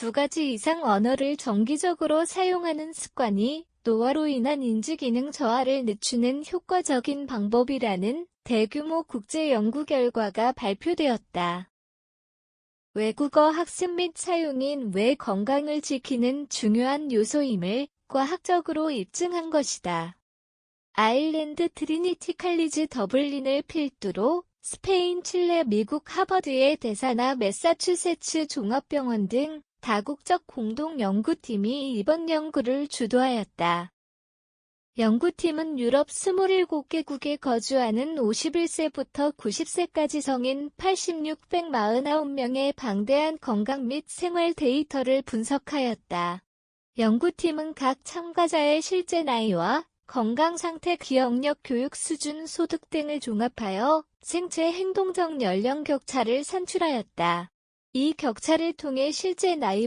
두 가지 이상 언어를 정기적으로 사용하는 습관이 노화로 인한 인지기능 저하를 늦추는 효과적인 방법이라는 대규모 국제 연구 결과가 발표되었다. 외국어 학습 및 사용인 뇌 건강을 지키는 중요한 요소임을 과학적으로 입증한 것이다. 아일랜드 트리니티 칼리지 더블린을 필두로 스페인, 칠레, 미국 하버드의 대사나 매사추세츠 종합병원 등 다국적 공동 연구팀이 이번 연구를 주도하였다. 연구팀은 유럽 27개국에 거주하는 51세부터 90세까지 성인 8649명의 방대한 건강 및 생활 데이터를 분석하였다. 연구팀은 각 참가자의 실제 나이와 건강 상태, 기억력, 교육 수준, 소득 등을 종합하여 생체 행동적 연령 격차를 산출하였다. 이 격차를 통해 실제 나이,